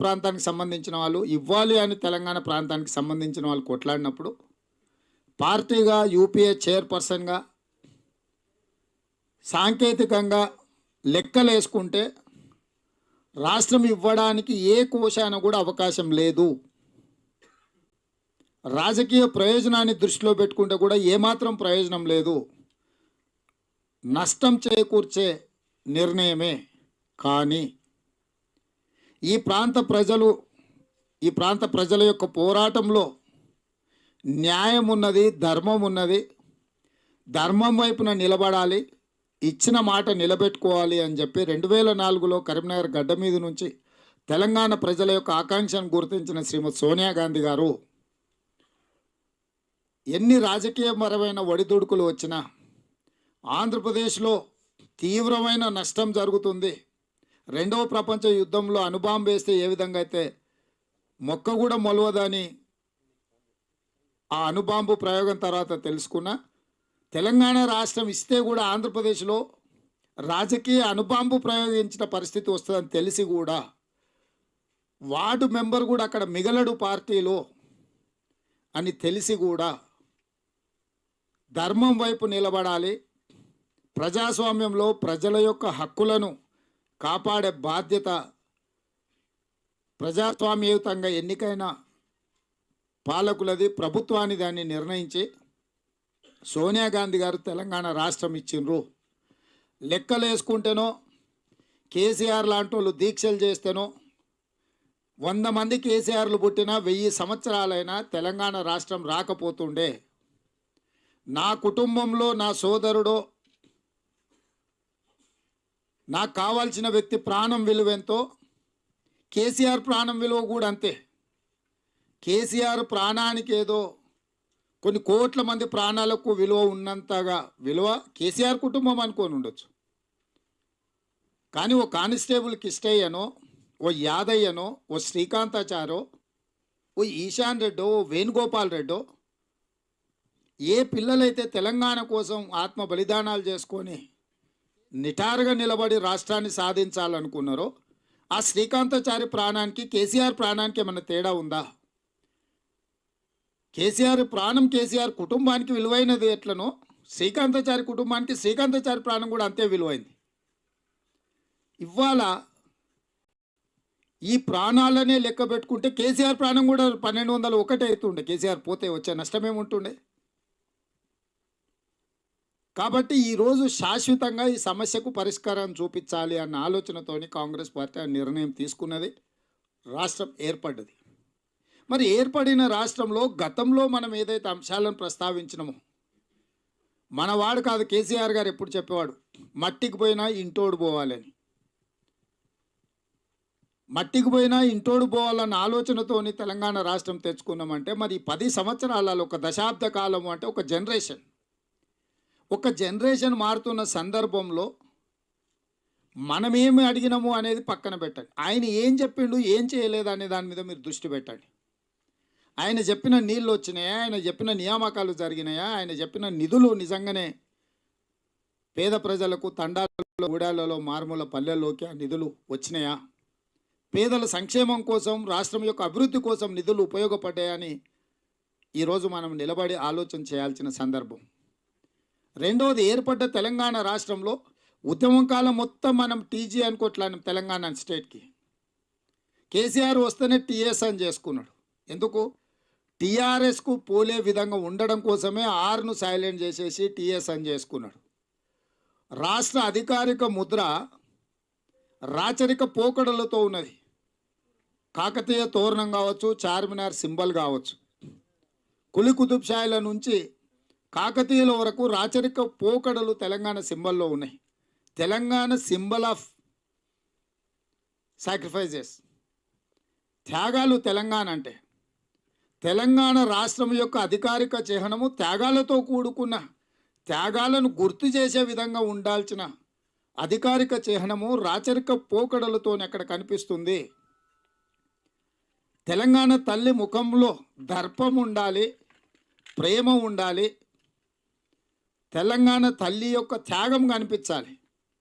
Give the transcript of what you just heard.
ప్రాంతానికి సంబంధించిన వాళ్ళు ఇవ్వాలి అని తెలంగాణ ప్రాంతానికి సంబంధించిన వాళ్ళు కొట్లాడినప్పుడు పార్టీగా యూపీఏ చైర్పర్సన్గా సాంకేతికంగా లెక్కలు వేసుకుంటే రాష్ట్రం ఇవ్వడానికి ఏ కోశాన కూడా అవకాశం లేదు. రాజకీయ ప్రయోజనాన్ని దృష్టిలో పెట్టుకుంటే కూడా ఏమాత్రం ప్రయోజనం లేదు. నష్టం చేకూర్చే నిర్ణయమే. కానీ ఈ ప్రాంత ప్రజలు ఈ ప్రాంత ప్రజల యొక్క పోరాటంలో న్యాయం ఉన్నది ధర్మం ఉన్నది ధర్మం వైపున నిలబడాలి ఇచ్చిన మాట నిలబెట్టుకోవాలి అని చెప్పి రెండు వేల నాలుగులో కరీంనగర్ గడ్డ మీద నుంచి తెలంగాణ ప్రజల యొక్క ఆకాంక్షను గుర్తించిన శ్రీమతి సోనియా గాంధీ గారు ఎన్ని రాజకీయపరమైన ఒడిదుడుకులు వచ్చినా ఆంధ్రప్రదేశ్లో తీవ్రమైన నష్టం జరుగుతుంది. రెండవ ప్రపంచ యుద్ధంలో అనుబాంబు వేస్తే ఏ విధంగా అయితే మొక్క కూడా మొలవదని ఆ అణుబాంబు ప్రయోగం తర్వాత తెలుసుకున్న తెలంగాణ రాష్ట్రం ఇస్తే కూడా ఆంధ్రప్రదేశ్లో రాజకీయ అణుబాంబు ప్రయోగించిన పరిస్థితి వస్తుందని తెలిసి కూడా వార్డు మెంబర్ కూడా అక్కడ మిగలడు పార్టీలో అని తెలిసి కూడా ధర్మం వైపు నిలబడాలి. ప్రజాస్వామ్యంలో ప్రజల యొక్క హక్కులను కాపాడే బాధ్యత ప్రజాస్వామ్యయుతంగా ఎన్నికైన పాలకులది ప్రభుత్వాన్ని దాన్ని నిర్ణయించి సోనియా గాంధీ గారు తెలంగాణ రాష్ట్రం ఇచ్చిండ్రు. లెక్కలు వేసుకుంటేనో కేసీఆర్ లాంటి వాళ్ళు దీక్షలు చేస్తేనో వంద మంది కేసీఆర్లు పుట్టినా వెయ్యి సంవత్సరాలైనా తెలంగాణ రాష్ట్రం రాకపోతుండే. నా కుటుంబంలో నా సోదరుడో నాకు కావాల్సిన వ్యక్తి ప్రాణం విలువ ఎంతో కేసీఆర్ ప్రాణం విలువ కూడా అంతే. కేసీఆర్ ప్రాణానికి ఏదో కొన్ని కోట్ల మంది ప్రాణాలకు విలువ ఉన్నంతగా విలువ కేసీఆర్ కుటుంబం అనుకొని ఉండొచ్చు. కానీ ఓ కానిస్టేబుల్ కిష్టయ్యనో ఓ యాదయ్యనో ఓ శ్రీకాంతాచారో ఓ ఈశాన్ రెడ్డో ఓ వేణుగోపాల్ రెడ్డో ఏ పిల్లలైతే తెలంగాణ కోసం ఆత్మ బలిదానాలు చేసుకొని నిటారుగా నిలబడి రాష్ట్రాన్ని సాధించాలనుకున్నారో ఆ శ్రీకాంతాచారి ప్రాణానికి కేసీఆర్ ప్రాణానికి ఏమైనా తేడా ఉందా? కేసీఆర్ ప్రాణం కేసీఆర్ కుటుంబానికి విలువైనది ఎట్లనో శ్రీకాంతాచారి కుటుంబానికి శ్రీకాంతాచారి ప్రాణం కూడా అంతే విలువైంది. ఇవాళ ఈ ప్రాణాలనే లెక్క పెట్టుకుంటే కేసీఆర్ ప్రాణం కూడా పన్నెండు వందలు ఒకటే అవుతుండే. కేసీఆర్ పోతే వచ్చే నష్టమేముంటుండే కాబట్టి ఈరోజు శాశ్వతంగా ఈ సమస్యకు పరిష్కారం చూపించాలి అన్న ఆలోచనతోని కాంగ్రెస్ పార్టీ ఆ నిర్ణయం తీసుకున్నది. రాష్ట్రం ఏర్పడ్డది. మరి ఏర్పడిన రాష్ట్రంలో గతంలో మనం ఏదైతే అంశాలను ప్రస్తావించినమో మనవాడు కాదు కేసీఆర్ గారు ఎప్పుడు చెప్పేవాడు మట్టికి పోయినా ఇంటోడు పోవాలని. మట్టికి పోయినా ఇంటోడు పోవాలన్న ఆలోచనతోని తెలంగాణ రాష్ట్రం తెచ్చుకున్నామంటే మరి పది సంవత్సరాలలో ఒక దశాబ్ద కాలం అంటే ఒక జనరేషన్. ఒక జనరేషన్ మారుతున్న సందర్భంలో మనమేమి అడిగినాము అనేది పక్కన పెట్టండి. ఆయన ఏం చెప్పిండు ఏం చేయలేదు అనే దాని మీద మీరు దృష్టి పెట్టండి. ఆయన చెప్పిన నీళ్ళు వచ్చినాయా? ఆయన చెప్పిన నియామకాలు జరిగినాయా? ఆయన చెప్పిన నిధులు నిజంగానే పేద ప్రజలకు తండాలలో ఊడాలలో మారుమూల పల్లెల్లోకి ఆ నిధులు వచ్చినాయా? పేదల సంక్షేమం కోసం రాష్ట్రం యొక్క అభివృద్ధి కోసం నిధులు ఉపయోగపడ్డాయని ఈరోజు మనం నిలబడి ఆలోచన చేయాల్సిన సందర్భం. రెండవది ఏర్పడ్డ తెలంగాణ రాష్ట్రంలో ఉద్యమం కాలం మొత్తం మనం టీజీ అనుకోవట్లేను తెలంగాణ స్టేట్కి. కేసీఆర్ వస్తేనే టీఎస్ అని చేసుకున్నాడు. ఎందుకు? టీఆర్ఎస్కు పోలే విధంగా ఉండడం కోసమే ఆర్ను సైలెంట్ చేసేసి టీఎస్ అని చేసుకున్నాడు. రాష్ట్ర అధికారిక ముద్ర రాచరిక పోకడలతో ఉన్నది. కాకతీయ తోరణం కావచ్చు చార్మినార్ సింబల్ కావచ్చు. కులి కుతుబ్ షాయిల నుంచి కాకతీయుల వరకు రాచరిక పోకడలు తెలంగాణ సింబల్లో ఉన్నాయి. Telangana symbol of sacrifices. త్యాగాలు తెలంగాణ అంటే. తెలంగాణ రాష్ట్రం యొక్క అధికారిక చిహ్నము త్యాగాలతో కూడుకున్న త్యాగాలను గుర్తు చేసే విధంగా ఉండాల్సిన అధికారిక చిహ్నము రాచరిక పోకడలతో అక్కడ కనిపిస్తుంది. తెలంగాణ తల్లి ముఖంలో దర్పం ఉండాలి ప్రేమ ఉండాలి తెలంగాణ తల్లి యొక్క త్యాగం కనిపించాలి.